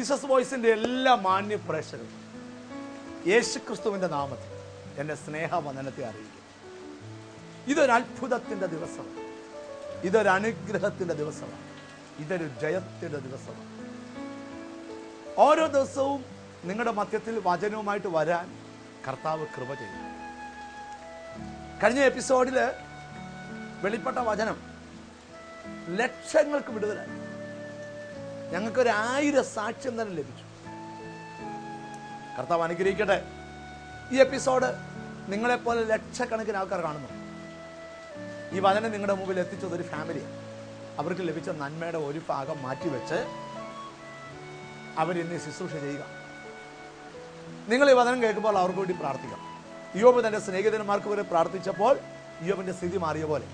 Jesus വോയിസിന്റെ എല്ലാ മാന്യ പ്രേക്ഷകരും യേശു ക്രിസ്തുവിന്റെ നാമത്തിൽ എന്റെ സ്നേഹവന്ദനത്തെ അറിയിക്കും ഇതൊരു അത്ഭുതത്തിന്റെ ദിവസമാണ്. ഇതൊരു അനുഗ്രഹത്തിന്റെ ദിവസമാണ്. ഇതൊരു ജയത്തിന്റെ ദിവസമാണ്. ഓരോ ദിവസവും നിങ്ങളുടെ മധ്യത്തിൽ വചനവുമായിട്ട് വരാൻ കർത്താവ് കൃപ ചെയ്യും കഴിഞ്ഞ എപ്പിസോഡിൽ വെളിപ്പെട്ട വചനം ലക്ഷങ്ങൾക്ക് വിടുതലായി. ഞങ്ങൾക്കൊരു ആയിരം സാക്ഷ്യം തന്നെ ലഭിച്ചു. കർത്താവ് അനുഗ്രഹിക്കട്ടെ. ഈ എപ്പിസോഡ് നിങ്ങളെപ്പോലെ ലക്ഷക്കണക്കിന് ആൾക്കാർ കാണുന്നു. ഈ വചനം നിങ്ങളുടെ മുമ്പിൽ എത്തിച്ചത് ഒരു ഫാമിലിയാണ് അവർക്ക് ലഭിച്ച നന്മയുടെ ഒരു ഭാഗം മാറ്റിവെച്ച് അവരിന്ന് ശുശ്രൂഷ ചെയ്യുക. നിങ്ങൾ ഈ വചനം കേൾക്കുമ്പോൾ അവർക്ക് വേണ്ടി പ്രാർത്ഥിക്കാം. യോബ് തന്റെ സ്നേഹിതന്മാർക്ക് വരെ പ്രാർത്ഥിച്ചപ്പോൾ യോബിന്റെ സ്ഥിതി മാറിയ പോലെ.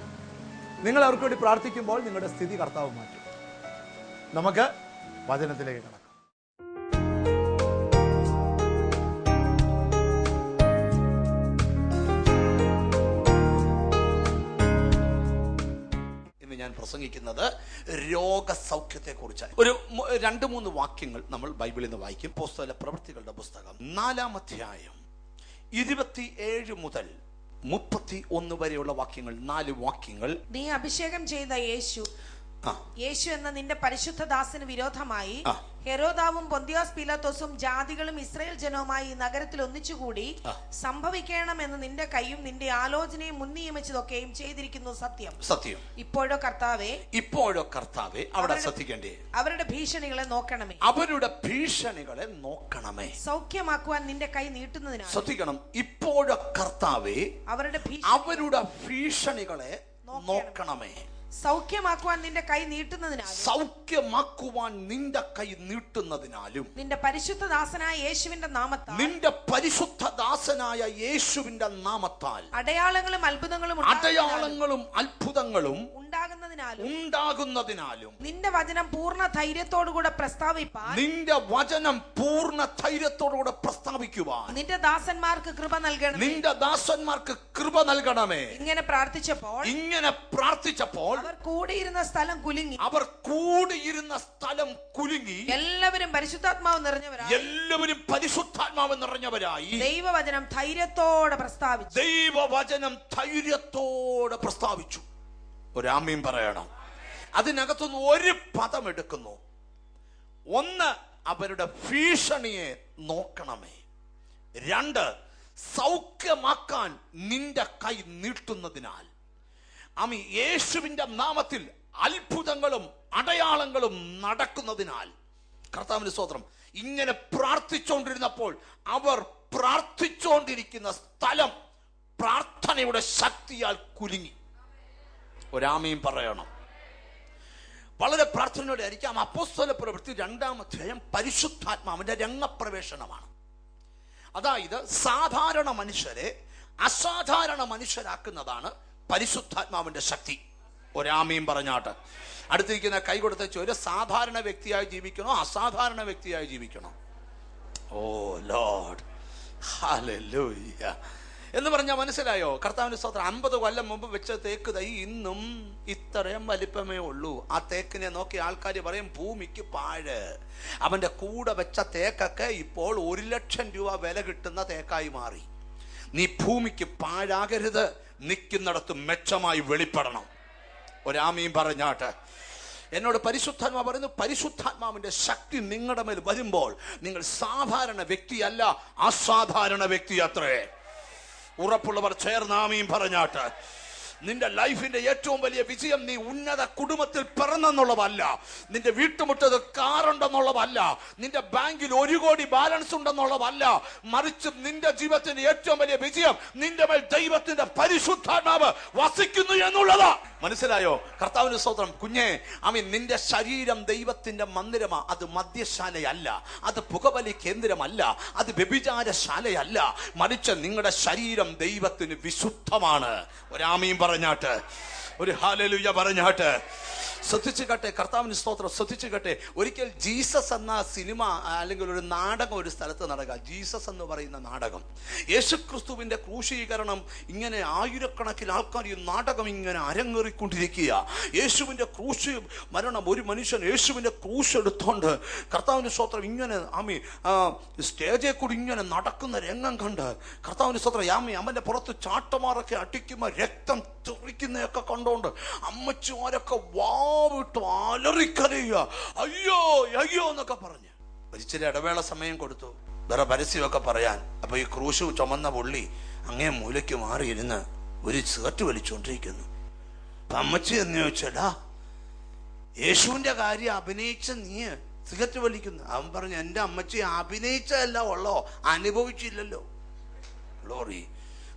നിങ്ങൾ അവർക്ക് വേണ്ടി പ്രാർത്ഥിക്കുമ്പോൾ നിങ്ങളുടെ സ്ഥിതി കർത്താവ് മാറ്റും. നമുക്ക് വചനത്തിലേക്ക് കടക്കാം. ഇന്ന് ഞാൻ പ്രസംഗിക്കുന്നത് രോഗസൗഖ്യത്തെ കുറിച്ചാണ് ഒരു രണ്ട് മൂന്ന് വാക്യങ്ങൾ നമ്മൾ ബൈബിളിൽ നിന്ന് വായിക്കും. പുസ്തക പ്രവൃത്തികളുടെ പുസ്തകം നാലാം അധ്യായം ഇരുപത്തി ഏഴ് മുതൽ മുപ്പത്തി ഒന്ന് വരെയുള്ള വാക്യങ്ങൾ നാല് വാക്യങ്ങൾ. നീ അഭിഷേകം ചെയ്ത യേശു യേശു എന്ന നിന്റെ പരിശുദ്ധ ദാസിന് വിരോധമായി ഹെറോദാവും ഹെരോദാവും പൊന്തിയോസ് പീലാത്തോസും ജാതികളും ഇസ്രയേൽ ജനവുമായി ഈ നഗരത്തിൽ ഒന്നിച്ചുകൂടി. സംഭവിക്കണമെന്ന് നിന്റെ കൈയും നിന്റെ ആലോചനയും മുൻനിയമിച്ചതൊക്കെയും ചെയ്തിരിക്കുന്നു സത്യം. സത്യം. ഇപ്പോഴോ കർത്താവേ ഇപ്പോഴോ കർത്താവേ അവിടെ ശ്രദ്ധിക്കേണ്ടേ? അവരുടെ ഭീഷണികളെ നോക്കണമേ. അവരുടെ ഭീഷണികളെ നോക്കണമേ. സൗഖ്യമാക്കുവാൻ നിന്റെ കൈ നീട്ടുന്നതിന് ശ്രദ്ധിക്കണം ഇപ്പോഴോ കർത്താവേ അവരുടെ അവരുടെ ഭീഷണികളെ നോക്കണമേ. സൗഖ്യമാക്കുവാൻ നിന്റെ കൈ നീട്ടുന്നതിനാൽ സൗഖ്യമാക്കുവാൻ നിന്റെ കൈ നീട്ടുന്നതിനാലും നിന്റെ പരിശുദ്ധ ദാസനായ യേശുവിന്റെ നാമത്താൽ നിന്റെ പരിശുദ്ധ ദാസനായ യേശുവിന്റെ നാമത്താൽ അടയാളങ്ങളും അത്ഭുതങ്ങളും അടയാളങ്ങളും അത്ഭുതങ്ങളും ഉണ്ടാകുന്നതിനാലും ഉണ്ടാകുന്നതിനാലും നിന്റെ വചനം പൂർണ ധൈര്യത്തോടുകൂടെ പ്രസ്താവിപ്പാൻ നിന്റെ വചനം പൂർണ ധൈര്യത്തോടുകൂടെ പ്രസ്താവിക്കുവാൻ നിന്റെ ദാസന്മാർക്ക് കൃപ നൽകണം നിന്റെ ദാസന്മാർക്ക് കൃപ നൽകണമേ. ഇങ്ങനെ പ്രാർത്ഥിച്ചപ്പോൾ ഇങ്ങനെ പ്രാർത്ഥിച്ചപ്പോൾ അവർ കൂടിയിരുന്ന സ്ഥലം കുലുങ്ങി. അവർ കൂടിയിരുന്ന സ്ഥലം കുലുങ്ങി. എല്ലാവരും പരിശുദ്ധാത്മാവ് നിറഞ്ഞവരായി. എല്ലാവരും പരിശുദ്ധാത്മാവ് നിറഞ്ഞവരായി. ദൈവവചനം ധൈര്യത്തോടെ പ്രസ്താവിച്ചു. ദൈവവചനം ധൈര്യത്തോടെ പ്രസ്താവിച്ചു. ഒരാമയും പറയണം. അതിനകത്തുനിന്ന് ഒരു പദം എടുക്കുന്നു. ഒന്ന് അവരുടെ ഭീഷണിയെ നോക്കണമേ. രണ്ട് സൗഖ്യമാക്കാൻ നിന്റെ കൈ നീട്ടുന്നതിനാൽ. ആമി യേശുവിന്റെ നാമത്തിൽ അത്ഭുതങ്ങളും അടയാളങ്ങളും നടക്കുന്നതിനാൽ കർത്താവിന് സ്തോത്രം ഇങ്ങനെ പ്രാർത്ഥിച്ചുകൊണ്ടിരുന്നപ്പോൾ അവർ പ്രാർത്ഥിച്ചുകൊണ്ടിരിക്കുന്ന സ്ഥലം പ്രാർത്ഥനയുടെ ശക്തിയാൽ കുലുങ്ങി. ഒരാമയും പറയണം. വളരെ പ്രാർത്ഥനയോടെ ആയിരിക്കാം. അപ്പോസ്തല പ്രവൃത്തി രണ്ടാം അധ്യായം പരിശുദ്ധാത്മാവിന്റെ രംഗപ്രവേശനമാണ്. അതായത് സാധാരണ മനുഷ്യരെ അസാധാരണ മനുഷ്യരാക്കുന്നതാണ് പരിശുദ്ധാത്മാവിന്റെ ശക്തി. ഒരാമയും പറഞ്ഞാട്ട്. അടുത്തിരിക്കുന്ന കൈ കൊടുത്ത ഒരു സാധാരണ വ്യക്തിയായി ജീവിക്കണോ? അസാധാരണ വ്യക്തിയായി ജീവിക്കണോ? ഓ ലോഡ് എന്ന് പറഞ്ഞാൽ മനസ്സിലായോ? കർത്താവിന്റെ സ്തോത്രം. അമ്പത് കൊല്ലം മുമ്പ് വെച്ച തേക്ക് തൈ ഇന്നും ഇത്രയും വലിപ്പമേ ഉള്ളൂ. ആ തേക്കിനെ നോക്കി ആൾക്കാർ പറയും ഭൂമിക്ക് പാഴ്. അവന്റെ കൂടെ വെച്ച തേക്കൊക്കെ ഇപ്പോൾ ഒരു ലക്ഷം രൂപ വില കിട്ടുന്ന തേക്കായി മാറി. നീ ഭൂമിക്ക് പാഴാകരുത്. നിൽക്കുന്നിടത്ത് മെച്ചമായി വെളിപ്പെടണം. ഒരാമയും പറഞ്ഞാട്ട് എന്നോട് പരിശുദ്ധാത്മാ പറയുന്നു പരിശുദ്ധാത്മാവിന്റെ ശക്തി നിങ്ങളുടെ മേൽ വരുമ്പോൾ നിങ്ങൾ സാധാരണ വ്യക്തിയല്ല അസാധാരണ വ്യക്തി അത്രേ ഉറപ്പുള്ളവർ ചേർന്നാമയും പറഞ്ഞാട്ട് നിന്റെ ലൈഫിന്റെ ഏറ്റവും വലിയ വിജയം നീ ഉന്നത കുടുംബത്തിൽ പിറന്നെന്നുള്ളതല്ല. നിന്റെ വീട്ടുമുറ്റത്ത് കാറുണ്ടെന്നുള്ളതല്ല. നിന്റെ ബാങ്കിൽ ഒരു കോടി ബാലൻസ് ഉണ്ടെന്നുള്ളതല്ല. മറിച്ച് നിന്റെ ജീവിതത്തിന്റെ ഏറ്റവും വലിയ വിജയം നിന്റെ മേൽ ദൈവത്തിന്റെ പരിശുദ്ധാത്മാവ് വസിക്കുന്നു എന്നുള്ളതാ. മനസ്സിലായോ? കർത്താവിന്റെ സ്തോത്രം. കുഞ്ഞെ അമീൻ നിന്റെ ശരീരം ദൈവത്തിന്റെ മന്ദിരമാ. അത് മദ്യശാലയല്ല. അത് പുകവലി കേന്ദ്രമല്ല. അത് വ്യഭിചാരശാലയല്ല. മറിച്ച് നിങ്ങളുടെ ശരീരം ദൈവത്തിന് വിശുദ്ധമാണ്. ഒരാമയും പറഞ്ഞാട്ട്. ഒരു ഹാലലുയ പറഞ്ഞാട്ട്. ശ്രദ്ധിച്ചു കട്ടെ കർത്താവിന് സ്തോത്രം ശ്രദ്ധിച്ചു കട്ടെ. ഒരിക്കൽ ജീസസ് എന്ന സിനിമ അല്ലെങ്കിൽ ഒരു നാടകം ഒരു സ്ഥലത്ത് നടക്കുക. ജീസസ് എന്ന് പറയുന്ന നാടകം. യേശുക്രിസ്തുവിന്റെ ക്രൂശീകരണം ഇങ്ങനെ ആയിരക്കണക്കിന് ആൾക്കാർ ഈ നാടകം ഇങ്ങനെ അരങ്ങേറിക്കൊണ്ടിരിക്കുക യേശുവിന്റെ ക്രൂശ് മരണം ഒരു മനുഷ്യൻ യേശുവിന്റെ ക്രൂശ് എടുത്തോണ്ട് കർത്താവിന് സ്തോത്രം ഇങ്ങനെ ആമി സ്റ്റേജിൽ കൂടി ഇങ്ങനെ നടക്കുന്ന രംഗം കണ്ട് കർത്താവിന് സ്തോത്രം യാമി അമ്മന്റെ പുറത്ത് ചാട്ടമാറൊക്കെ അടിക്കുമ്പോൾ രക്തം തെറിക്കുന്നതൊക്കെ കണ്ടോണ്ട് അമ്മച്ചിമാരൊക്കെ വാവിട്ട് അലറിക്കരയുക. അയ്യോ അയ്യോ എന്നൊക്കെ പറഞ്ഞ്. ഒരിച്ചിരി ഇടവേള സമയം കൊടുത്തു. വേറെ പരസ്യമൊക്കെ പറയാൻ. അപ്പൊ ഈ ക്രൂശു ചുമന്ന പുള്ളി അങ്ങേ മൂലയ്ക്ക് മാറിയിരുന്ന് ഒരു ചേർട്ട് വലിച്ചുകൊണ്ടിരിക്കുന്നു അമ്മച്ചി എന്ന് ചോദിച്ചടാ യേശുവിന്റെ കാര്യം അഭിനയിച്ച നീ സിഗരറ്റ് വലിക്കുന്നു. അവൻ പറഞ്ഞു എന്റെ അമ്മച്ചി അഭിനയിച്ചതല്ല ഉള്ളോ? അനുഭവിച്ചില്ലല്ലോ. ഗ്ലോറി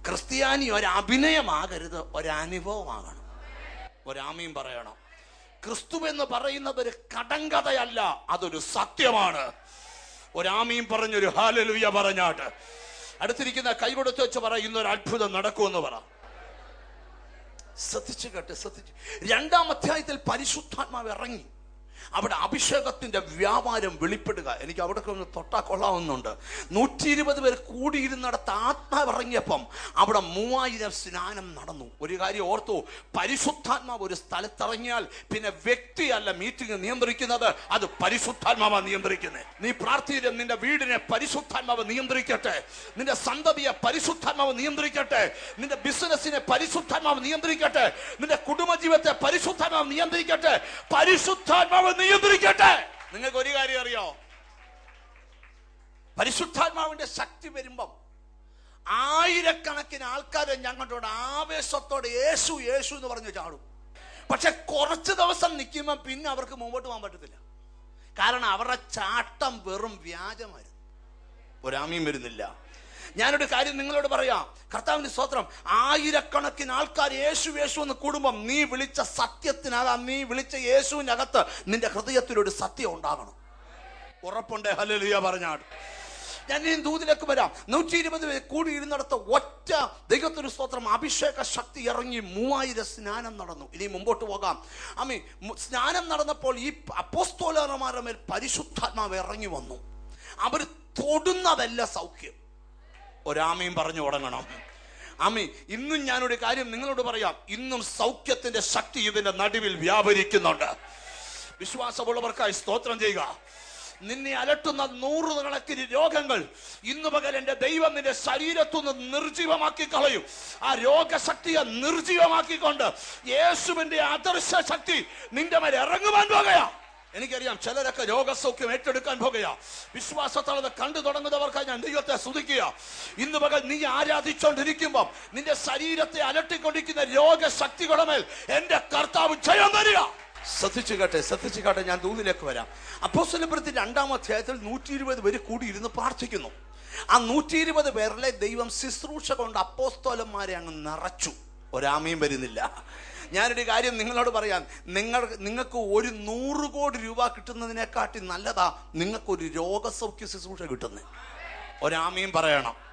ക്രിസ്ത്യാനി ഒരു അഭിനയമാകരുത് ഒരനുഭവമാകണം. ഒരാമയും പറയണം ക്രിസ്തു എന്ന് പറയുന്നത് ഒരു കടങ്കഥയല്ല അതൊരു സത്യമാണ്. ഒരാമീം പറഞ്ഞൊരു ഹാലലുയ പറഞ്ഞാട്ട്. അടുത്തിരിക്കുന്ന കൈ കൊടുത്ത് വെച്ച് പറയുന്ന ഒരു അത്ഭുതം നടക്കുമെന്ന് പറ. ശ്രദ്ധിച്ചു കേട്ട് ശ്രദ്ധിച്ചു. രണ്ടാം അധ്യായത്തിൽ പരിശുദ്ധാത്മാവ് ഇറങ്ങി. അവിടെ അഭിഷേകത്തിന്റെ വ്യാപാരം വെളിപ്പെടുക. എനിക്ക് അവിടെ ഒന്ന് തൊട്ടാ കൊള്ളാവുന്നുണ്ട്. നൂറ്റി ഇരുപത് പേർ കൂടിയിരുന്നിടത്ത് ആത്മാവ് ഇറങ്ങിയപ്പം അവിടെ മൂവായിരം സ്നാനം നടന്നു. ഒരു കാര്യം ഓർത്തു പരിശുദ്ധാത്മാവ് ഒരു സ്ഥലത്തിറങ്ങിയാൽ പിന്നെ വ്യക്തിയല്ല മീറ്റിംഗ് നിയന്ത്രിക്കുന്നത് അത് പരിശുദ്ധാത്മാവാണ് നിയന്ത്രിക്കുന്നത് നീ പ്രാർത്ഥിച്ച നിന്റെ വീടിനെ പരിശുദ്ധാത്മാവ് നിയന്ത്രിക്കട്ടെ? നിന്റെ സന്തതിയെ പരിശുദ്ധാത്മാവ് നിയന്ത്രിക്കട്ടെ? നിന്റെ ബിസിനസ്സിനെ പരിശുദ്ധാത്മാവ് നിയന്ത്രിക്കട്ടെ? നിന്റെ കുടുംബജീവിതത്തെ പരിശുദ്ധാത്മാവ് നിയന്ത്രിക്കട്ടെ? പരിശുദ്ധാത്മാവ് നിയന്ത്രിക്കട്ടെ. നിങ്ങൾക്ക് ഒരു കാര്യം അറിയോ? പരിശുദ്ധാത്മാവിന്റെ ശക്തി വരുമ്പം ആയിരക്കണക്കിന് ആൾക്കാരെ ഞങ്ങളുടെ ആവേശത്തോടെ യേശു യേശു എന്ന് പറഞ്ഞു ചാടും. പക്ഷെ കുറച്ച് ദിവസം നിൽക്കുമ്പോൾ പിന്നെ അവർക്ക് മുമ്പോട്ട് പോകാൻ പറ്റത്തില്ല. കാരണം അവരുടെ ചാട്ടം വെറും വ്യാജമായിരുന്നു. ഒരാമയും വരുന്നില്ല. ഞാനൊരു കാര്യം നിങ്ങളോട് പറയാം. കർത്താവിന്റെ സ്തോത്രം ആയിരക്കണക്കിന് ആൾക്കാർ യേശു യേശു എന്ന് കൂടുമ്പം നീ വിളിച്ച സത്യത്തിനകം നീ വിളിച്ച യേശുവിനകത്ത് നിന്റെ ഹൃദയത്തിലൊരു സത്യം ഉണ്ടാകണം ഉറപ്പുണ്ട്. ഹലലിയ പറഞ്ഞാട്. ഞാൻ ഇനി ദൂതിലേക്ക് വരാം. നൂറ്റി ഇരുപത് പേര് കൂടി ഇരുന്നിടത്ത് ഒറ്റ ദൈവത്തിന് സ്തോത്രം. അഭിഷേക ശക്തി ഇറങ്ങി മൂവായിരം സ്നാനം നടന്നു. ഇനി മുമ്പോട്ട് പോകാം. അമ്മി സ്നാനം നടന്നപ്പോൾ ഈ അപ്പോസ്തോലന്മാരുടെ മേൽ പരിശുദ്ധാത്മാവ് ഇറങ്ങി വന്നു. അവർ തൊടുന്നതല്ല സൗഖ്യം. ഒരാമയും പറഞ്ഞു തുടങ്ങണം ആമി ഇന്നും ഞാനൊരു കാര്യം നിങ്ങളോട് പറയാം. ഇന്നും സൗഖ്യത്തിന്റെ ശക്തി ഇതിന്റെ നടുവിൽ വ്യാപരിക്കുന്നുണ്ട്. വിശ്വാസമുള്ളവർക്കായി സ്തോത്രം ചെയ്യുക. നിന്നെ അലട്ടുന്ന നൂറുകണക്കിന് രോഗങ്ങൾ ഇന്ന് പകൽ എന്റെ ദൈവം നിന്റെ ശരീരത്തുനിന്ന് നിർജീവമാക്കി കളയും. ആ രോഗശക്തിയെ നിർജീവമാക്കിക്കൊണ്ട് യേശുവിന്റെ ആദർശ ശക്തി നിന്റെ മേലെ ഇറങ്ങുവാൻ പോകുകയാ എനിക്കറിയാം ചിലരൊക്കെ രോഗസൗഖ്യം ഏറ്റെടുക്കാൻ പോകുക വിശ്വാസത്തോടെ അത് കണ്ടു തുടങ്ങുന്നവർക്കായി ഞാൻ ദൈവത്തെ സ്തുതിക്കുക. ഇന്ന് പകൽ നീ ആരാധിച്ചുകൊണ്ടിരിക്കുമ്പോൾ നിന്റെ ശരീരത്തെ അലട്ടിക്കൊണ്ടിരിക്കുന്ന രോഗശക്തികളുടെ മേൽ എന്റെ കർത്താവ് ജയം തരിക ശ്രദ്ധിച്ചു കേട്ടെ ശ്രദ്ധിച്ചു കേട്ടെ ഞാൻ ദൂതിലേക്ക് വരാം. അപ്പോസ്തലപ്രതി രണ്ടാം അധ്യായത്തിൽ നൂറ്റി ഇരുപത് പേര് കൂടി ഇരുന്ന് പ്രാർത്ഥിക്കുന്നു. ആ നൂറ്റി ഇരുപത് പേരിലെ ദൈവം ശുശ്രൂഷ കൊണ്ട് അപ്പോസ്തോലന്മാരെ അങ്ങ് നിറച്ചു. ഒരാമയും വരുന്നില്ല. ഞാനൊരു കാര്യം നിങ്ങളോട് പറയാം. നിങ്ങൾ നിങ്ങൾക്ക് ഒരു നൂറ് കോടി രൂപ കിട്ടുന്നതിനെക്കാട്ടി നല്ലതാ നിങ്ങൾക്കൊരു രോഗസൗഖ്യ ശുശ്രൂഷ കിട്ടുന്നത്. ഒരാമയും പറയണം.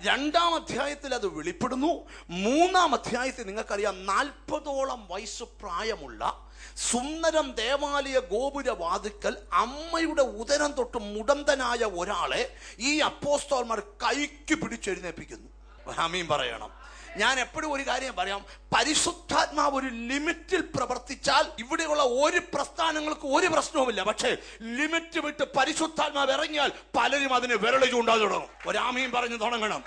രണ്ടാം അധ്യായത്തിൽ അത് വെളിപ്പെടുന്നു. മൂന്നാം അധ്യായത്തിൽ നിങ്ങൾക്കറിയാം നാൽപ്പതോളം വയസ്സ് പ്രായമുള്ള സുന്ദരം ദേവാലയ ഗോപുര വാതിക്കൽ അമ്മയുടെ ഉദരം തൊട്ട് മുടന്തനായ ഒരാളെ ഈ അപ്പോസ്തോന്മാർ കൈക്ക് പിടിച്ചെഴുന്നേപ്പിക്കുന്നു ആമീൻ പറയണം. ഞാൻ എപ്പോഴും ഒരു കാര്യം പറയാം. പരിശുദ്ധാത്മാവ് ഒരു ലിമിറ്റിൽ പ്രവർത്തിച്ചാൽ ഇവിടെയുള്ള ഒരു പ്രസ്ഥാനങ്ങൾക്ക് ഒരു പ്രശ്നവുമില്ല. പക്ഷേ ലിമിറ്റ് വിട്ട് പരിശുദ്ധാത്മാവ് ഇറങ്ങിയാൽ പലരും അതിന് വിരളി ചൂണ്ടാതെ തുടങ്ങും. ഒരാമയും പറഞ്ഞു തുടങ്ങണം.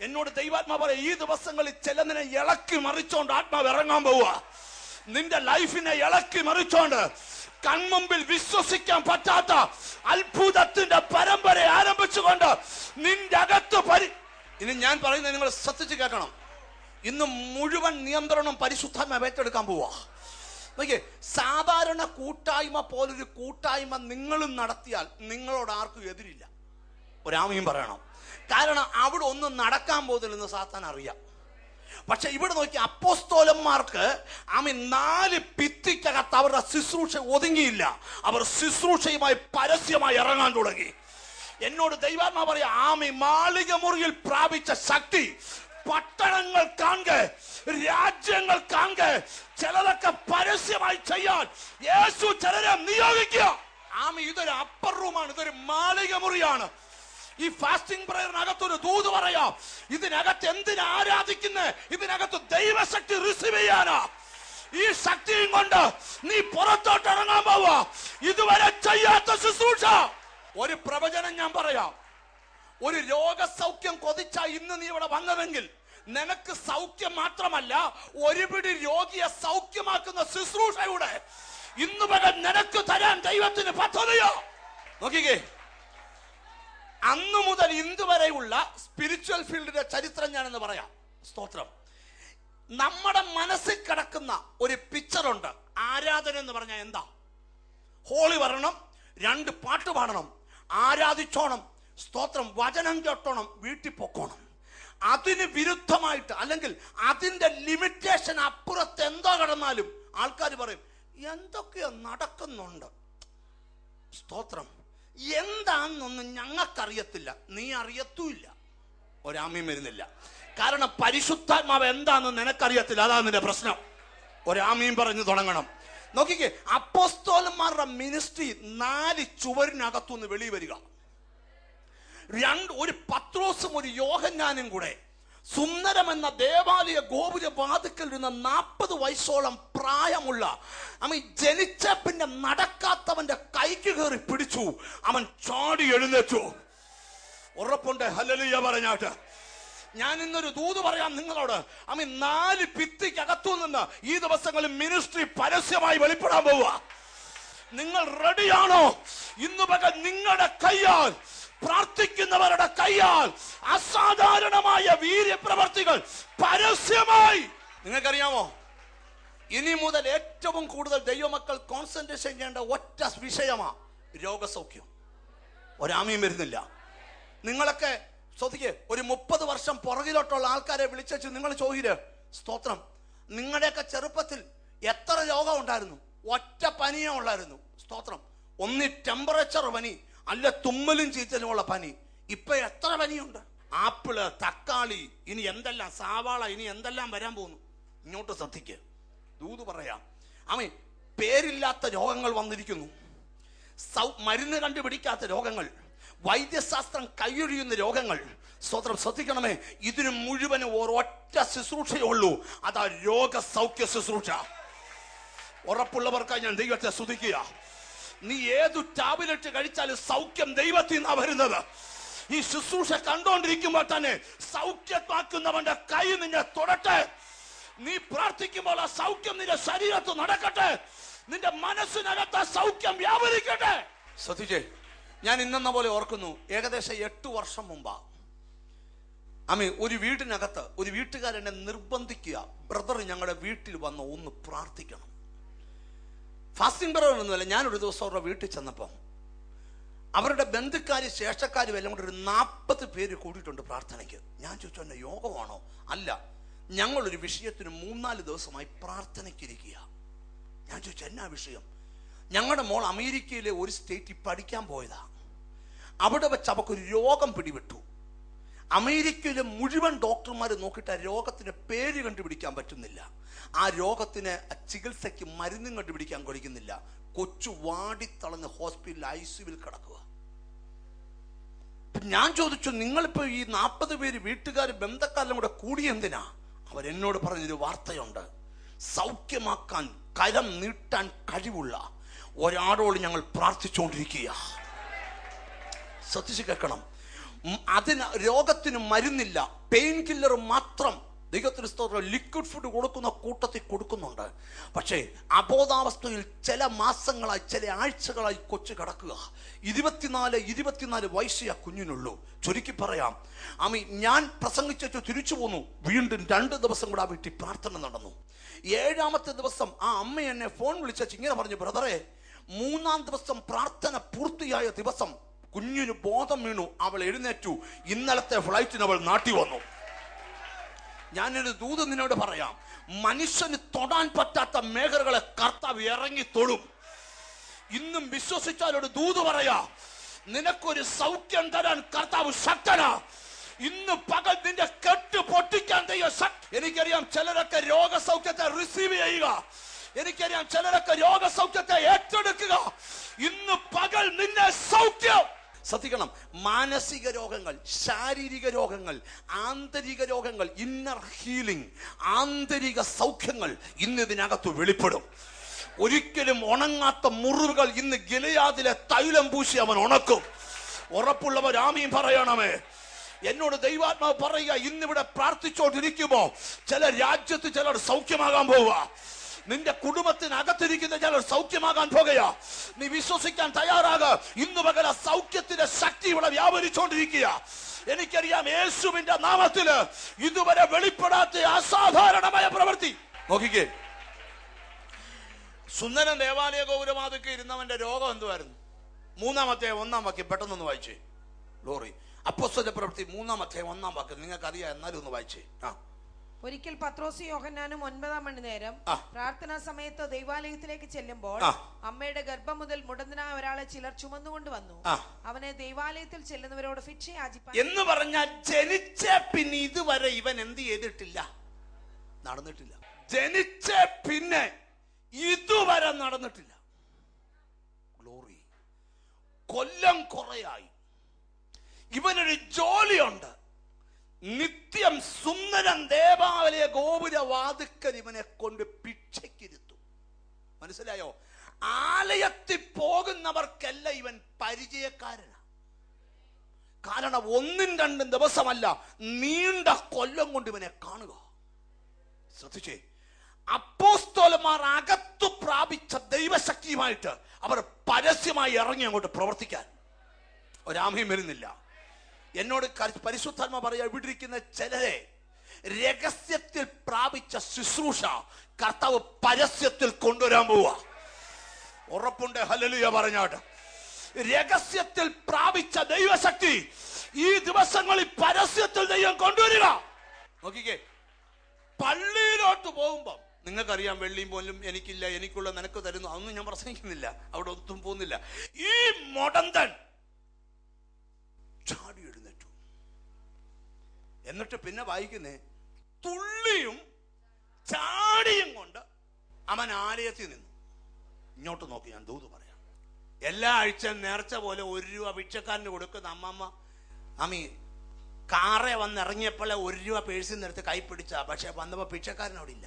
എന്നോട് ദൈവാത്മാ പറയാം ഈ ദിവസങ്ങളിൽ ചിലതിനെ ഇളക്കി മറിച്ചോണ്ട് ആത്മാവ് ഇറങ്ങാൻ പോവുക. നിന്റെ ലൈഫിനെ ഇളക്കി മറിച്ചോണ്ട് കൺമുമ്പിൽ വിശ്വസിക്കാൻ പറ്റാത്ത അത്ഭുതത്തിന്റെ പരമ്പര ആരംഭിച്ചുകൊണ്ട് നിന്റെ അകത്ത് പരി ഇനി ഞാൻ പറയുന്നത് നിങ്ങൾ ശ്രദ്ധിച്ച് കേൾക്കണം. ഇന്ന് മുഴുവൻ നിയന്ത്രണം പരിശുദ്ധാത്മ ഏറ്റെടുക്കാൻ പോവാ. നോക്കിയേ സാധാരണ കൂട്ടായ്മ പോലൊരു കൂട്ടായ്മ നിങ്ങളും നടത്തിയാൽ നിങ്ങളോട് ആർക്കും എതിരില്ല. ഒരാമയും പറയണം. കാരണം അവിടെ ഒന്നും നടക്കാൻ പോകുന്നില്ലെന്ന് സാത്താൻ അറിയാം. പക്ഷെ ഇവിടെ നോക്കി അപ്പോസ്തോലന്മാർക്ക് ആമി നാല് ഭിത്തിക്കകത്ത് അവരുടെ ശുശ്രൂഷ ഒതുങ്ങിയില്ല. അവർ ശുശ്രൂഷയുമായി പരസ്യമായി ഇറങ്ങാൻ തുടങ്ങി. എന്നോട് ദൈവാത്മാ പറയാ ആമി മാളിക മുറിയിൽ പ്രാപിച്ച ശക്തി പട്ടണങ്ങൾ കാണെ രാജ്യങ്ങൾ കാണെ ചിലതൊക്കെ പരസ്യമായി ചെയ്യാൻ യേശു ചിലരെ നിയോഗിക്കുക. ആമ ഇതൊരു അപ്പർ റൂമാണ് ഇതൊരു മാളിക മുറിയാണ്. ഈ ഫാസ്റ്റിംഗ് പ്രയറിനകത്തൊരു ദൂത് പറയാം ഇതിനകത്ത് എന്തിനാ ആരാധിക്കുന്നേ? ഇതിനകത്ത് ദൈവശക്തി റിസീവ് ചെയ്യാനാ. ഈ ശക്തിയും കൊണ്ട് നീ പുറത്തോട്ട് ഇറങ്ങാൻ പോവാ. ഇതുവരെ ചെയ്യാത്ത ശുശ്രൂഷ. ഒരു പ്രവചനം ഞാൻ പറയാം. ഒരു രോഗസൗഖ്യം കൊതിച്ച ഇന്ന് നീ ഇവിടെ വന്നതെങ്കിൽ നിനക്ക് സൗഖ്യം മാത്രമല്ല ഒരുപിടി രോഗിയെ സൗഖ്യമാക്കുന്ന ശുശ്രൂഷയുടെ ഇന്ന് പകൽ നിനക്ക് തരാൻ ദൈവത്തിന് പദ്ധതിയോ? നോക്കിക്കേ. അന്നു മുതൽ ഇന്ന് വരെയുള്ള സ്പിരിച്വൽ ഫീൽഡിന്റെ ചരിത്രം ഞാനെന്ന് പറയാം. സ്തോത്രം. നമ്മുടെ മനസ്സിൽ കിടക്കുന്ന ഒരു പിക്ചറുണ്ട് ആരാധന എന്ന് പറഞ്ഞാൽ എന്താ? ഹോളി വരണം രണ്ട് പാട്ട് പാടണം ആരാധിച്ചോണം സ്തോത്രം വചനം കേട്ടോണം വീട്ടിൽ പൊക്കോണം. അതിന് വിരുദ്ധമായിട്ട് അല്ലെങ്കിൽ അതിന്റെ ലിമിറ്റേഷൻ അപ്പുറത്ത് എന്തോ കടന്നാലും ആൾക്കാർ പറയും എന്തൊക്കെയോ നടക്കുന്നുണ്ട്. സ്തോത്രം എന്താണെന്നൊന്നും ഞങ്ങൾക്കറിയത്തില്ല. നീ അറിയത്തുമില്ല. ഒരാമ്യം വരുന്നില്ല. കാരണം പരിശുദ്ധാത്മാവ് എന്താണെന്ന് നിനക്കറിയത്തില്ല. അതാണ് നിന്റെ പ്രശ്നം. ഒരാമ്യം പറഞ്ഞു തുടങ്ങണം. നോക്കിക്കേ അപ്പോസ്തോലന്മാരുടെ മിനിസ്ട്രി നാല് ചുവരിനകത്തുനിന്ന് വെളി വരിക. രണ്ട് ഒരു പത്രോസും ഒരു യോഹന്നാനും കൂടെ. സുന്ദരം എന്ന ദേവാലയ ഗോപുര വാതുക്കൽ ഇരുന്ന നാൽപ്പത് വയസ്സോളം പ്രായമുള്ള അവൻ ജനിച്ച പിന്നെ നടക്കാത്തവന്റെ കൈക്ക് കയറി പിടിച്ചു. അവൻ ചാടി എഴുന്നേറ്റു. ഉറപ്പുണ്ട്. ഹലലിയ പറഞ്ഞാട്ട്. ഞാൻ ഇന്നൊരു ദൂത് പറയാം നിങ്ങളോട്. അമ്മ നാല് ഭിത്തിക്കകത്തു നിന്ന് ഈ ദിവസങ്ങളിൽ മിനിസ്ട്രി പരസ്യമായി വെളിപ്പെടാൻ പോവുക. നിങ്ങൾ റെഡിയാണോ? ഇന്ന് പകൽ നിങ്ങളുടെ കയ്യാൽ പ്രാർത്ഥിക്കുന്നവരുടെ കൈയാൽ അസാധാരണമായ വീര്യപ്രവർത്തികൾ പരസ്യമായി. നിങ്ങൾക്കറിയാമോ? ഇനി മുതൽ ഏറ്റവും കൂടുതൽ ദൈവമക്കൾ കോൺസെൻട്രേഷൻ ചെയ്യേണ്ട ഒറ്റ വിഷയമാ രോഗസൗഖ്യം. ഒരാമയും വരുന്നില്ല. നിങ്ങളൊക്കെ ശ്രദ്ധിക്ക് ഒരു മുപ്പത് വർഷം പുറകിലോട്ടുള്ള ആൾക്കാരെ വിളിച്ചു നിങ്ങൾ ചോദിര് സ്തോത്രം നിങ്ങളുടെയൊക്കെ ചെറുപ്പത്തിൽ എത്ര രോഗം ഉണ്ടായിരുന്നു? ഒറ്റ പനിയേ ഉള്ളായിരുന്നു സ്തോത്രം ഒന്ന് ടെമ്പറേച്ചർ പനി അല്ല തുമ്മലും ചീച്ചലുമുള്ള പനി. ഇപ്പൊ എത്ര പനിയുണ്ട്? ആപ്പിൾ തക്കാളി ഇനി എന്തെല്ലാം സാവാള ഇനി എന്തെല്ലാം വരാൻ പോകുന്നു? ഇങ്ങോട്ട് ശ്രദ്ധിക്കുക ദൂത് പറയാം. ആമേ പേരില്ലാത്ത രോഗങ്ങൾ വന്നിരിക്കുന്നു. സൗ മരുന്ന് കണ്ടുപിടിക്കാത്ത രോഗങ്ങൾ വൈദ്യശാസ്ത്രം കൈയൊഴിയുന്ന രോഗങ്ങൾ. സ്വത്രം ശ്രദ്ധിക്കണമേ. ഇതിന് മുഴുവനും ഒരൊറ്റ ശുശ്രൂഷയേ ഉള്ളൂ അതാ രോഗസൗഖ്യ ശുശ്രൂഷ. ഉറപ്പുള്ളവർക്കായി ഞാൻ ദൈവത്തെ സ്തുതിക്കുക. നീ ഏതു ടാബ്ലറ്റ് കഴിച്ചാലും സൗഖ്യം ദൈവത്തിൽ നിന്നാ വരുന്നത്. ഈ ശുശ്രൂഷ കണ്ടോണ്ടിരിക്കുമ്പോൾ തന്നെ സൗഖ്യമാക്കുന്നവന്റെ കൈ നിന്നെ തൊടട്ടെ. നീ പ്രാർത്ഥിക്കുമ്പോൾ ആ സൗഖ്യം നിന്റെ ശരീരത്ത് നടക്കട്ടെ. നിന്റെ മനസ്സിനകത്ത് സൗഖ്യം വ്യാപരിക്കട്ടെ. ശ്രദ്ധിച്ചേ ഞാൻ ഇന്നെന്ന പോലെ ഓർക്കുന്നു ഏകദേശം എട്ട് വർഷം മുമ്പാ. അമ്മേ ഒരു വീടിനകത്ത് ഒരു വീട്ടുകാരനെ നിർബന്ധിക്കുക ബ്രദർ ഞങ്ങളുടെ വീട്ടിൽ വന്ന് ഒന്ന് പ്രാർത്ഥിക്കണം. ഫാസ്റ്റിംഗ് ബ്രദർ ഒന്നുമല്ല ഞാനൊരു ദിവസം അവരുടെ വീട്ടിൽ ചെന്നപ്പോൾ അവരുടെ ബന്ധുക്കാർ ശേഷക്കാരും എല്ലാം കൂടെ ഒരു നാൽപ്പത് പേര് കൂടിയിട്ടുണ്ട് പ്രാർത്ഥനയ്ക്ക്. ഞാൻ ചോദിച്ചു എന്നെ യോഗമാണോ? അല്ല ഞങ്ങളൊരു വിഷയത്തിന് മൂന്നാൽ ദിവസമായി പ്രാർത്ഥനയ്ക്കിരിക്കുക ഞാൻ ചോദിച്ചു എന്നാ വിഷയം? ഞങ്ങളുടെ മോൾ അമേരിക്കയിലെ ഒരു സ്റ്റേറ്റിൽ പഠിക്കാൻ പോയതാ. അവിടെ വെച്ച് അവക്കൊരു രോഗം പിടിവിട്ടു അമേരിക്കയിലെ മുഴുവൻ ഡോക്ടർമാർ നോക്കിയിട്ട് ആ രോഗത്തിന് പേര് കണ്ടുപിടിക്കാൻ പറ്റുന്നില്ല. ആ രോഗത്തിന് ചികിത്സയ്ക്ക് മരുന്നും കണ്ടുപിടിക്കാൻ കഴിയുന്നില്ല. കൊച്ചു വാടിത്തളഞ്ഞ് ഹോസ്പിറ്റലിൽ ഐ സിയുവിൽ കിടക്കുക. ഞാൻ ചോദിച്ചു നിങ്ങളിപ്പോ ഈ നാൽപ്പത് പേര് വീട്ടുകാർ ബന്ധക്കാരെല്ലാം കൂടെ കൂടി എന്തിനാ? അവരെന്നോട് പറഞ്ഞൊരു വാർത്തയുണ്ട്. സൗഖ്യമാക്കാൻ കരം നീട്ടാൻ കഴിവുള്ള ഒരാളോട് ഞങ്ങൾ പ്രാർത്ഥിച്ചുകൊണ്ടിരിക്കുക ശ്രദ്ധിച്ചു കേൾക്കണം. അതിന് രോഗത്തിന് മരുന്നില്ല. പെയിൻ കില്ലർ മാത്രം ദൈവത്തിന് സ്തോത്രം ലിക്വിഡ് ഫുഡ് കൊടുക്കുന്ന കൂട്ടത്തിൽ കൊടുക്കുന്നുണ്ട്. പക്ഷേ അബോധാവസ്ഥയിൽ ചില മാസങ്ങളായി ചില ആഴ്ചകളായി കൊച്ചു കിടക്കുക. ഇരുപത്തിനാല് ഇരുപത്തിനാല് വയസ്സേ ആ കുഞ്ഞിനുള്ളൂ. ചുരുക്കി പറയാം. ആമി ഞാൻ പ്രസംഗിച്ചു തിരിച്ചു പോന്നു. വീണ്ടും രണ്ട് ദിവസം കൂടെ ആ വീട്ടിൽ പ്രാർത്ഥന നടന്നു. ഏഴാമത്തെ ദിവസം ആ അമ്മ എന്നെ ഫോൺ വിളിച്ചു ഇങ്ങനെ പറഞ്ഞു ബ്രദറെ മൂന്നാം ദിവസം പ്രാർത്ഥന പൂർത്തിയായ ദിവസം കുഞ്ഞിന് ബോധം വീണു അവൾ എഴുന്നേറ്റു. ഇന്നലത്തെ ഫ്ലൈറ്റിന് അവൾ നാട്ടി വന്നു. ഞാനൊരു ദൂത് നിന്നോട് പറയാം മനുഷ്യന് തൊടാൻ പറ്റാത്ത മേഖലകളെ കർത്താവ് ഇറങ്ങി തൊടും. ഇന്നും വിശ്വസിച്ചാൽ ഒരു ദൂത് പറയാ നിനക്കൊരു സൗഖ്യം തരാൻ കർത്താവ് ശക്തനാ. ഇന്ന് പകൽ നിന്റെ കെട്ട് പൊട്ടിക്കാൻ ദൈവ എനിക്കറിയാം ചിലരൊക്കെ രോഗസൗഖ്യത്തെ റിസീവ് ചെയ്യുക. എനിക്കറിയാം ചിലരൊക്കെ രോഗസൗഖ്യത്തെ ഏറ്റെടുക്കുക. ഇന്ന് പകൽ നിന്നെ സൗഖ്യം ശ്രദ്ധിക്കണം. മാനസിക രോഗങ്ങൾ ശാരീരിക രോഗങ്ങൾ ആന്തരിക രോഗങ്ങൾ ഇന്നർ ഹീലിംഗ് ആന്തരിക സൗഖ്യങ്ങൾ ഇന്ന് ഇതിനകത്ത് വെളിപ്പെടും. ഒരിക്കലും ഉണങ്ങാത്ത മുറിവുകൾ ഇന്ന് ഗിലയാതിലെ തൈലം പൂശി അവൻ ഉണക്കും. ഉറപ്പുള്ളവർ ആമീൻ പറയണമേ. എന്നോട് ദൈവാത്മാവ് പറയുക ഇന്നിവിടെ പ്രാർത്ഥിച്ചോണ്ടിരിക്കുമോ ചില രാജ്യത്ത് ചിലർ സൗഖ്യമാകാൻ പോവുക. നിന്റെ കുടുംബത്തിനകത്തിരിക്കുന്ന ചിലർ സൗഖ്യമാകാൻ പോകുകയാ നീ വിശ്വസിക്കാൻ തയ്യാറാക. ഇന്ന് പകല സൗഖ്യത്തിന്റെ ശക്തി ഇവിടെ വ്യാപരിച്ചുകൊണ്ടിരിക്കുക എനിക്കറിയാം യേശുവിന്റെ നാമത്തിൽ ഇതുവരെ വെളിപ്പെടാത്ത അസാധാരണമായ പ്രവൃത്തി. നോക്കിക്കേ. സുന്ദരൻ ദേവാലയ ഗൗരമാതൊക്കെ ഇരുന്നവന്റെ രോഗം എന്തുവായിരുന്നു? മൂന്നാമത്തെ ഒന്നാം വാക്യം പെട്ടെന്നൊന്ന് വായിച്ചേ. ലോറി അപ്പൊ പ്രവൃത്തി മൂന്നാമത്തെ ഒന്നാം വാക്യം. നിങ്ങൾക്ക് അറിയാം എന്നാലും ഒന്ന് വായിച്ചേ. ആ. ഒരിക്കൽ പത്രോസ് യോഹന്നാനും ഒൻപതാം മണി നേരം പ്രാർത്ഥനാ സമയത്ത് ദൈവാലയത്തിലേക്ക് ചെല്ലുമ്പോൾ അമ്മയുടെ ഗർഭം മുതൽ മുടന്തനായ ഒരാളെ ചിലർ ചുമന്നുകൊണ്ട് വന്നു. അവനെ ദൈവാലയത്തിൽ ചെല്ലുന്നവരോട് യാചിപ്പാൻ എന്ന് പറഞ്ഞാൽ ജനിച്ച പിന്നെ ഇതുവരെ ഇവൻ എന്ത് ചെയ്തിട്ടില്ല? നടന്നിട്ടില്ല. ജനിച്ച പിന്നെ ഇതുവരെ നടന്നിട്ടില്ല. ഗ്ലോറി കൊല്ലം കുറയായി. ഇവനൊരു ജോലിയുണ്ട്. നിത്യം സുന്ദരൻ ദേവാലയ ഗോപുര വാതുക്കൽ ഇവനെ കൊണ്ട് ഭിക്ഷയ്ക്കിരുത്തും. മനസ്സിലായോ? ആലയത്തിൽ പോകുന്നവർക്കല്ല ഇവൻ പരിചയക്കാരൻ കാരണം ഒന്നും രണ്ടും ദിവസമല്ല നീണ്ട കൊല്ലം കൊണ്ട് ഇവനെ കാണുക. ശ്രദ്ധിച്ചേ? അപ്പോസ്തോലന്മാർ അകത്തു പ്രാപിച്ച ദൈവശക്തിയുമായിട്ട് അവർ പരസ്യമായി ഇറങ്ങി അങ്ങോട്ട് പ്രവർത്തിക്കാൻ. ഒരാമയും വരുന്നില്ല. എന്നോട് പരിശുദ്ധാത്മ പറയാ ഇവിടെ ഇരിക്കുന്ന ചിലരെ രഹസ്യത്തിൽ പ്രാപിച്ച ശുശ്രൂഷ കർത്താവ് പരസ്യത്തിൽ കൊണ്ടുവരാൻ പോവാ ഉറപ്പുണ്ട് ഹലലുയ പറഞ്ഞാട്ട്. രഹസ്യത്തിൽ പ്രാപിച്ച ദൈവശക്തി ഈ ദിവസങ്ങളിൽ പരസ്യത്തിൽ ദൈവം കൊണ്ടുവരിക. നോക്കിക്കേ പള്ളിയിലോട്ട് പോകുമ്പം നിങ്ങൾക്കറിയാം വെള്ളിയും പോലും എനിക്കില്ല എനിക്കുള്ള നിനക്ക് തരുന്നു അതൊന്നും ഞാൻ പ്രസംഗിക്കുന്നില്ല അവിടെ ഒന്നും പോകുന്നില്ല. ഈ മൊടന്തൻ ചാടി എഴുന്നേറ്റു എന്നിട്ട് പിന്നെ വായിക്കുന്നേ തുള്ളിയും ചാടിയും കൊണ്ട് അവൻ ആലയത്തിൽ നിന്നു. ഇങ്ങോട്ട് നോക്കി ഞാൻ ദൂത് പറയാം. എല്ലാ ആഴ്ച നേർച്ച പോലെ ഒരു രൂപ ഭിക്ഷക്കാരന് കൊടുക്കുന്ന അമ്മമ്മ അമ്മി കാറെ വന്നിറങ്ങിയപ്പോഴേ ഒരു രൂപ പേഴ്സിൽ നിന്നെടുത്ത് കൈ പിടിച്ച പക്ഷെ വന്നപ്പോ ഭിക്ഷക്കാരനോട് അവിടെ ഇല്ല.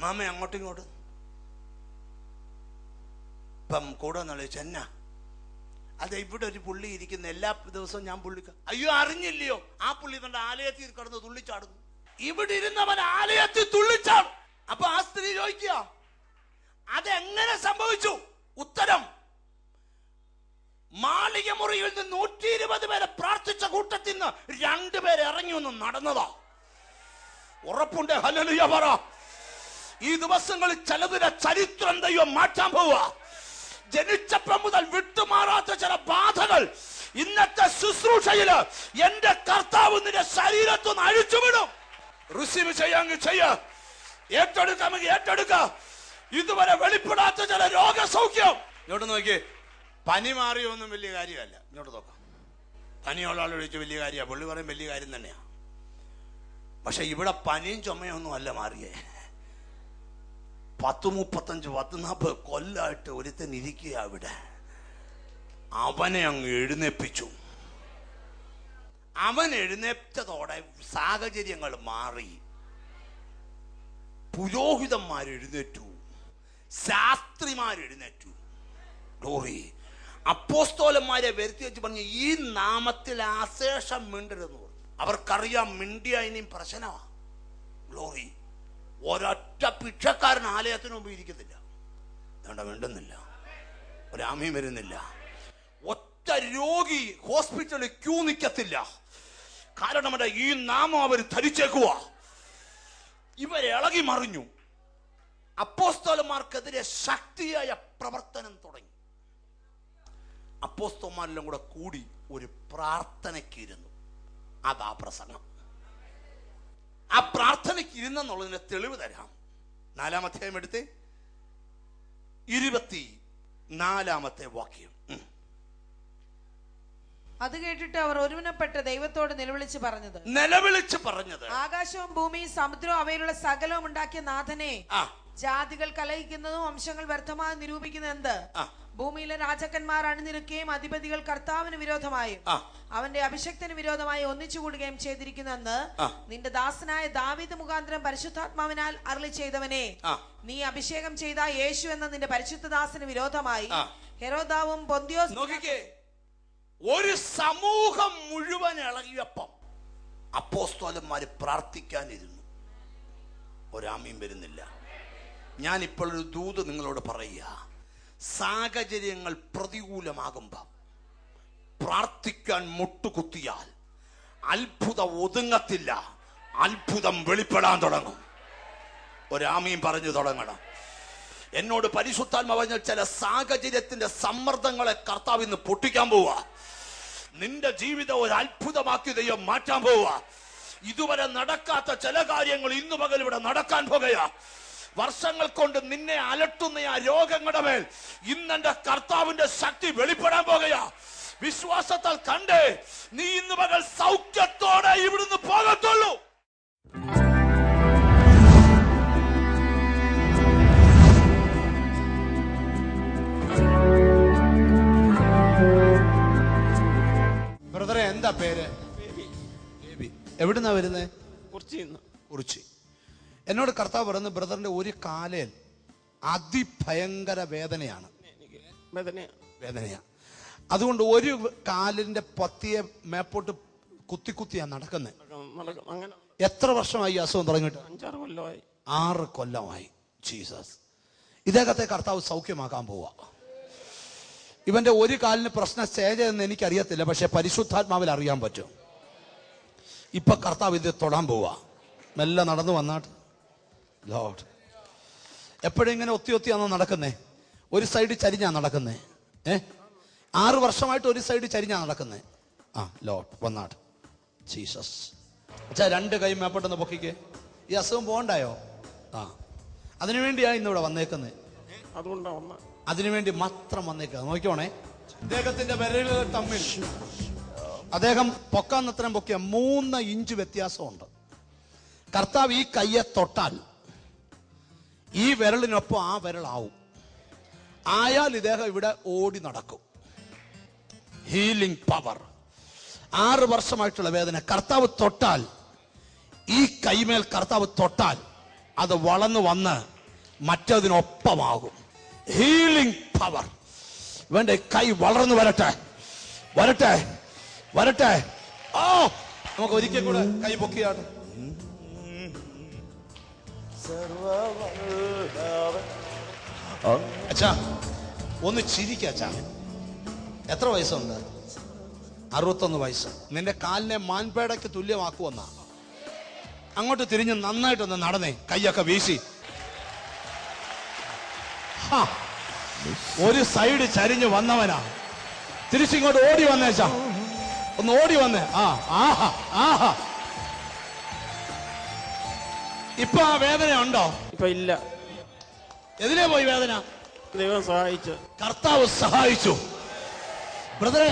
മാമ അങ്ങോട്ടും ഇങ്ങോട്ടും. ഇപ്പം കൂടെ നല്ല ചെന്ന അതെ ഇവിടെ ഒരു പുള്ളി ഇരിക്കുന്ന. എല്ലാ ദിവസവും ഞാൻ പുള്ളിക്ക് അയ്യോ അറിഞ്ഞില്ലയോ? ആ പുള്ളി തന്റെ ആലയത്തിൽ കിടന്ന് തുള്ളിച്ചാടുന്നു. ഇവിടെ ഇരുന്നവൻ ആലയത്തിൽ തുള്ളിച്ചാടും. അപ്പൊ ആ സ്ത്രീ ചോദിക്കുക അതെങ്ങനെ സംഭവിച്ചു? ഉത്തരം മാളിക മുറിയിൽ നിന്ന് നൂറ്റി ഇരുപത് പേരെ പ്രാർത്ഥിച്ച കൂട്ടത്തിൽ നിന്ന് രണ്ടുപേരെ ഇറങ്ങി ഒന്ന് നടന്നതാ. ഉറപ്പുണ്ട്. ഹലലുയ പറ. ഈ ദിവസങ്ങളിൽ ചിലതിന്റെ ചരിത്രം ദൈവം മാറ്റാൻ പോവുക. ജനിച്ചപ്പം മുതൽ വിട്ടുമാറാത്ത ചില ബാധകൾ ഇന്നത്തെ ശുശ്രൂഷയിൽ എന്റെ കർത്താവ് നിന്റെ ശരീരത്തു നിന്ന് അഴിച്ചുവിടും. റിസീവ് ചെയ്യാമെങ്കിൽ ചെയ്യ. ഏറ്റെടുക്കാമെങ്കിൽ ഏറ്റെടുക്ക. ഇതുവരെ വെളിപ്പെടാത്ത ചില രോഗസൗഖ്യം. ഇങ്ങോട്ട് നോക്കിയേ. പനി മാറിയൊന്നും വലിയ കാര്യമല്ല. ഇങ്ങോട്ട് നോക്കാം. പനിയുള്ള ആൾ ഒഴിച്ച് വലിയ കാര്യമാണ്. പുള്ളി പറയും വലിയ കാര്യം തന്നെയാ. പക്ഷെ ഇവിടെ പനിയും ചുമയൊന്നും അല്ല മാറിയേ. പത്ത് മുപ്പത്തഞ്ച് പത്ത് നാൽപ്പത് ഒരുത്തൻ ഇരിക്കുക അവിടെ. അവനെ അങ്ങ് എഴുന്നേപ്പിച്ചു. അവൻ എഴുന്നേറ്റതോടെ സാഹചര്യങ്ങൾ മാറി. പുരോഹിതന്മാർ എഴുന്നേറ്റു. ശാസ്ത്രിമാർ എഴുന്നേറ്റു. ഗ്ലോറി അപ്പോസ്തോലന്മാരെ വരുത്തി വെച്ച് പറഞ്ഞു ഈ നാമത്തിൽ ആശേഷം മിണ്ടരുതെന്ന് അവർക്കറിയാം മിണ്ടിയ ഇനിയും പ്രശ്നമാ. ഗ്ലോറി ഒരൊറ്റ ഭിക്ഷക്കാരൻ ആലയത്തിന് മുമ്പ് ഇരിക്കത്തില്ല വേണ്ട വേണ്ടുന്നില്ല ഒരാമയും വരുന്നില്ല. ഒറ്റ രോഗി ഹോസ്പിറ്റലിൽ ക്യൂ നിൽക്കത്തില്ല കാരണം അവിടെ ഈ നാമം അവർ ധരിച്ചേക്കുക ഇവരെ ഇളകി മറിഞ്ഞു. അപ്പോസ്തോലന്മാർക്കെതിരെ ശക്തിയായ പ്രവർത്തനം തുടങ്ങി. അപ്പോസ്തോന്മാരെല്ലാം കൂടെ കൂടി ഒരു പ്രാർത്ഥനയ്ക്ക് ഇരുന്നു. അതാ പ്രസംഗം. ആ പ്രാർത്ഥനയ്ക്ക് ഇരുന്നെന്നുള്ളതിന് തെളിവ് തരാം. നാലാം അധ്യായം എടുത്ത് ഇരുപത്തി നാലാമത്തെ വാക്യം. അത് കേട്ടിട്ട് അവർ ഒരുമനപ്പെട്ട് ദൈവത്തോട് നിലവിളിച്ച് പറഞ്ഞത് നിലവിളിച്ച് പറഞ്ഞത്. ആകാശവും ഭൂമിയും സമുദ്രവും അവയിലുള്ള സകലവും ഉണ്ടാക്കിയ നാഥനെ ജാതികൾ കലഹിക്കുന്നതും വംശങ്ങൾ വ്യർത്ഥമായി നിരൂപിക്കുന്നത് എന്ത്. ഭൂമിയിലെ രാജാക്കന്മാർ അണിനിരക്കുകയും അധിപതികൾ കർത്താവിന് വിരോധമായും അവന്റെ അഭിഷക്തന് വിരോധമായി ഒന്നിച്ചുകൂടുകയും ചെയ്തിരിക്കുന്നെന്ന്. നിന്റെ ദാസനായ ദാവീദ് മുഖാന്തരം പരിശുദ്ധാത്മാവിനാൽ അരളി ചെയ്തവനെ. നീ അഭിഷേകം ചെയ്ത യേശു എന്ന നിന്റെ പരിശുദ്ധ ദാസന് വിരോധമായി. ഹെറോദാവും ഹെരോദാവും പൊന്തിയോസ് നോക്കിക്കേ. ഒരു സമൂഹം മുഴുവൻ ഇളകിയപ്പം അപ്പോസ്തോലന്മാര് പ്രാർത്ഥിക്കാനിരുന്നു. ഒരാമയും വരുന്നില്ല. ഞാൻ ഇപ്പോൾ ഒരു ദൂത് നിങ്ങളോട് പറയുക. സാഹചര്യങ്ങൾ പ്രതികൂലമാകുമ്പോൾ പ്രാർത്ഥിക്കാൻ മുട്ടുകുത്തിയാൽ അത്ഭുതം ഒതുങ്ങത്തില്ല അത്ഭുതം വെളിപ്പെടാൻ തുടങ്ങും. ഒരാമയും പറഞ്ഞു തുടങ്ങണം. എന്നോട് പരിശുദ്ധാത്മ പറഞ്ഞ ചില സാഹചര്യത്തിന്റെ സമ്മർദ്ദങ്ങളെ കർത്താവ് ഇന്ന് പൊട്ടിക്കാൻ പോവുക. നിന്റെ ജീവിതം ഒരു അത്ഭുതമാക്കി ദൈവം മാറ്റാൻ പോവുക. ഇതുവരെ നടക്കാത്ത ചില കാര്യങ്ങൾ ഇന്നു പകൽ ഇവിടെ നടക്കാൻ പോകുക വർഷങ്ങൾ കൊണ്ട് നിന്നെ അലട്ടുന്ന ആ രോഗങ്ങളുടെ മേൽ ഇന്നെന്റെ കർത്താവിന്റെ ശക്തി വെളിപ്പെടാൻ പോകുക വിശ്വാസത്താൽ കണ്ടേ നീ ഇന്ന് മകൾ സൗഖ്യത്തോടെ ഇവിടുന്ന് പോകത്തുള്ളൂ. ബ്രദറെ എന്താ പേര്? എവിടുന്നാ വരുന്നേ? കുറിച്ചി കുറിച്ച്. എന്നോട് കർത്താവ് പറയുന്നു ബ്രദറിന്റെ ഒരു കാലേൽ അതിഭയങ്കര വേദനയാണ്. വേദനയാണ് വേദന അതുകൊണ്ട് ഒരു കാലിന്റെ പത്തിയെ മേപ്പോട്ട് കുത്തി കുത്തിയാ നടക്കുന്നത് എത്ര വർഷമായി അസുഖം തുടങ്ങിയിട്ട്? അഞ്ചാറ് കൊല്ലമായി. ആറ് കൊല്ലമായി. ജീസസ്. ഇദ്ദേഹത്തെ കർത്താവ് സൗഖ്യമാക്കാൻ പോവാ. ഇവന്റെ ഒരു കാലിന് പ്രശ്ന സ്റ്റേജ് എന്ന് എനിക്ക് എനിക്കറിയത്തില്ല പക്ഷെ പരിശുദ്ധാത്മാവിൽ അറിയാൻ പറ്റും. ഇപ്പൊ കർത്താവ് ഇത് തൊടാൻ പോവാ. മെല്ലെ നടന്നു വന്നാട്ട്. ലോഡ് എപ്പോഴും ഇങ്ങനെ ഒത്തി ഒത്തിയാണോ നടക്കുന്നേ? ഒരു സൈഡ് ചരിഞ്ഞാ നടക്കുന്നേ. ഏ? ആറ് വർഷമായിട്ട് ഒരു സൈഡ് ചരിഞ്ഞാ നടക്കുന്നേ. ആ ലോഡ് വന്നാട്ട് ജീസസ് അച്ഛാ രണ്ട് കൈ മേപ്പെട്ടെന്ന് പൊക്കിക്ക്. ഈ അസുഖം പോകണ്ടായോ? ആ. അതിനുവേണ്ടിയാ ഇന്നിവിടെ വന്നേക്കുന്നത് അതിനുവേണ്ടി മാത്രം വന്നേക്കുക നോക്കിക്കോണേ. അദ്ദേഹത്തിന്റെ വിരലുകൾ തമ്മിൽ. അദ്ദേഹം പൊക്കാന്നത്രം പൊക്കിയ മൂന്ന് ഇഞ്ച് വ്യത്യാസമുണ്ട്. കർത്താവ് ഈ കയ്യെ തൊട്ടാൽ ഈ വിരലിനൊപ്പം ആ വിരലാവും ആയാൽ ഇദ്ദേഹം ഇവിടെ ഓടി നടക്കും. ഹീലിംഗ് പവർ ആറ് വർഷമായിട്ടുള്ള വേദന. കർത്താവ് തൊട്ടാൽ ഈ കൈമേൽ കർത്താവ് തൊട്ടാൽ അത് വളർന്നു വന്ന് മറ്റതിനൊപ്പമാകും. ഹീലിംഗ് പവർ ഇവന്റെ കൈ വളർന്നു വരട്ടെ. വരട്ടെ. വരട്ടെ. ഓ നമുക്ക് ഒരിക്കൽ കൂടെ കൈ പൊക്കിയാട്ടെ. അച്ഛാ ഒന്ന് ചിരിക്ക അച്ഛാ. എത്ര വയസ്സുണ്ട്? അറുപത്തൊന്ന് വയസ്സ്. നിന്റെ കാലിനെ മാൻപേടയ്ക്ക് തുല്യമാക്കുമെന്ന അങ്ങോട്ട് തിരിഞ്ഞ് നന്നായിട്ടൊന്ന് നടന്നേ. കൈയൊക്കെ വീശി. ഒരു സൈഡ് ചരിഞ്ഞ് വന്നവനാ. തിരിച്ചിങ്ങോട്ട് ഓടി വന്നേച്ചാ ഒന്ന് ഓടി വന്നേ. ആ ആഹാ ആഹാ. ഇപ്പൊ ആ വേദന ഉണ്ടോ? ഇപ്പൊ ഇല്ല. എതിലേ പോയി വേദന? ദൈവം സഹായിച്ചു. കർത്താവ് സഹായിച്ചു. ബ്രദറെ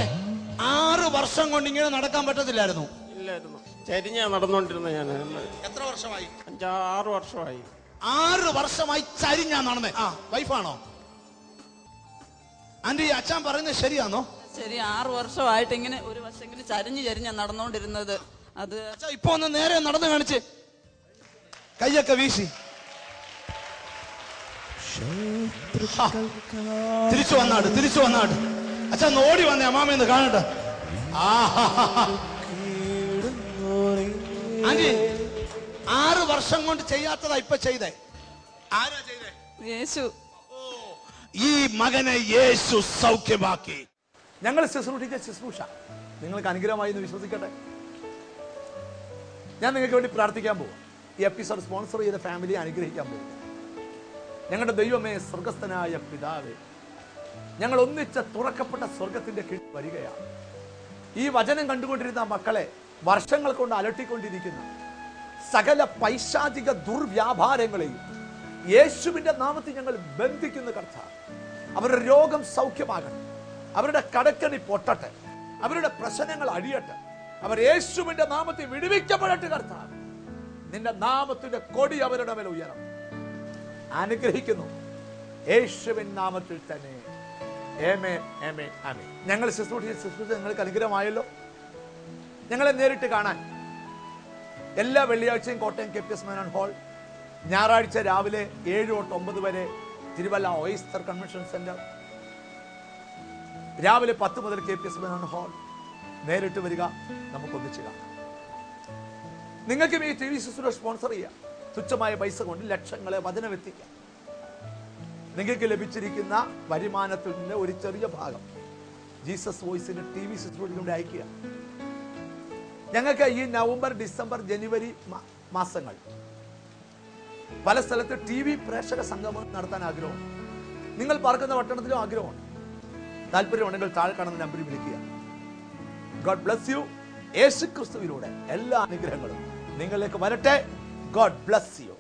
ആറ് വർഷം കൊണ്ട് ഇങ്ങനെ നടക്കാൻ പറ്റത്തില്ലായിരുന്നു. ഇല്ലായിരുന്നു. ചരിഞ്ഞ നടന്നുകൊണ്ടിരുന്ന ഞാൻ എത്ര വർഷമായി? അഞ്ചാറ് വർഷമായി. ആറ് വർഷമായി ചരിഞ്ഞാ നടന്നേ. ആ വൈഫാണോ? ആന്റി അച്ഛൻ പറയുന്നത് ശരിയാണോ ശരി ആറ് വർഷമായിട്ട് ഇങ്ങനെ ഒരു വർഷം ഇങ്ങനെ ചരിഞ്ഞ് ചരിഞ്ഞാ നടന്നുകൊണ്ടിരുന്നത് അത് ഇപ്പൊ ഒന്ന് നേരെ നടന്നു കാണിച്ച്. കൈയൊക്കെ വീശി. തിരിച്ചു വന്നാട് തിരിച്ചു വന്നാട് അച്ഛൻ ഓടി വന്നേ അമ്മാമെന്ന് കാണട്ടെ. ആഹാ. ആന്റി ആറ് വർഷം കൊണ്ട് ചെയ്യാത്തതാ ഇപ്പൊ ചെയ്തേ. ആരാ ചെയ്തേ? യേശു. ഈ മകനെ യേശു സൗഖ്യമാക്കി. ഞങ്ങൾ ശുശ്രൂഷിച്ച ശുശ്രൂഷ നിങ്ങൾക്ക് അനുഗ്രഹമായി എന്ന് വിശ്വസിക്കട്ടെ. ഞാൻ നിങ്ങൾക്ക് വേണ്ടി പ്രാർത്ഥിക്കാൻ പോകും ഈ എപ്പിസോഡ് സ്പോൺസർ ചെയ്ത ഫാമിലിയെ അനുഗ്രഹിക്കാൻ പോകും ഞങ്ങളുടെ ദൈവമേ സ്വർഗസ്ഥനായ പിതാവേ ഞങ്ങൾ ഒന്നിച്ച തുറക്കപ്പെട്ട സ്വർഗത്തിന്റെ കീഴിൽ വരികയാണ്. ഈ വചനം കണ്ടുകൊണ്ടിരുന്ന മക്കളെ വർഷങ്ങൾ കൊണ്ട് അലട്ടിക്കൊണ്ടിരിക്കുന്ന സകല പൈശാചിക ദുർവ്യാപാരങ്ങളെയും യേശുവിന്റെ നാമത്തിൽ ഞങ്ങൾ ബന്ധിക്കുന്ന കർത്ത അവരുടെ രോഗം സൗഖ്യമാകണം അവരുടെ കടക്കണി പൊട്ടട്ടെ. അവരുടെ പ്രശ്നങ്ങൾ അഴിയട്ടെ അവർ യേശുവിന്റെ നാമത്തിൽ വിടുവിക്കപ്പെടട്ടെ കർത്താവ്. നിന്റെ നാമത്തിന്റെ കൊടി അവരുടെ മേൽ ഉയരണം അനുഗ്രഹിക്കുന്നു. യേശുവിൻ നാമത്തിൽ തന്നെ. ഞങ്ങൾ ശുശ്രൂഷ ശുശ്രൂഷ നിങ്ങൾക്ക് അനുഗ്രഹമായല്ലോ. ഞങ്ങളെ നേരിട്ട് കാണാൻ. എല്ലാ വെള്ളിയാഴ്ചയും Kottayam K P S Menon hall. ഞായറാഴ്ച രാവിലെ ഏഴ് തൊട്ട് ഒമ്പത് വരെ തിരുവല്ല ഓയിസ്റ്റർ കൺവെൻഷൻ സെന്റർ. രാവിലെ പത്ത് മുതൽ K P S Menon hall. നേരിട്ട് വരിക നമുക്ക് ഒന്നിച്ച് കാണാം. നിങ്ങൾക്കും ഈ ടി വി ശുശ്രൂഷ സ്പോൺസർ ചെയ്യാം. തുച്ഛമായ പൈസ കൊണ്ട് ലക്ഷങ്ങളെ വചനമെത്തിക്കാം. നിങ്ങൾക്ക് ലഭിച്ചിരിക്കുന്ന വരുമാനത്തിൽ നിന്ന് ഒരു ചെറിയ ഭാഗം ജീസസ് വോയിസിന് ടി വി ശുശ്രൂഷയിലൂടെ അയക്കുക ഞങ്ങൾക്ക് ഈ നവംബർ ഡിസംബർ ജനുവരി മാസങ്ങൾ പല സ്ഥലത്ത് ടി വി പ്രേക്ഷക സംഗമം നടത്താൻ ആഗ്രഹമുണ്ട്. നിങ്ങൾ പാർക്കുന്ന പട്ടണത്തിലും ആഗ്രഹമുണ്ട്. താല്പര്യമുണ്ടെങ്കിൽ താഴെ കാണുന്ന നമ്പറിൽ വിളിക്കുക. ഗോഡ് ബ്ലസ് യു യേശു ക്രിസ്തുവിലൂടെ എല്ലാ അനുഗ്രഹങ്ങളും നിങ്ങളിലേക്ക് വരട്ടെ. God bless you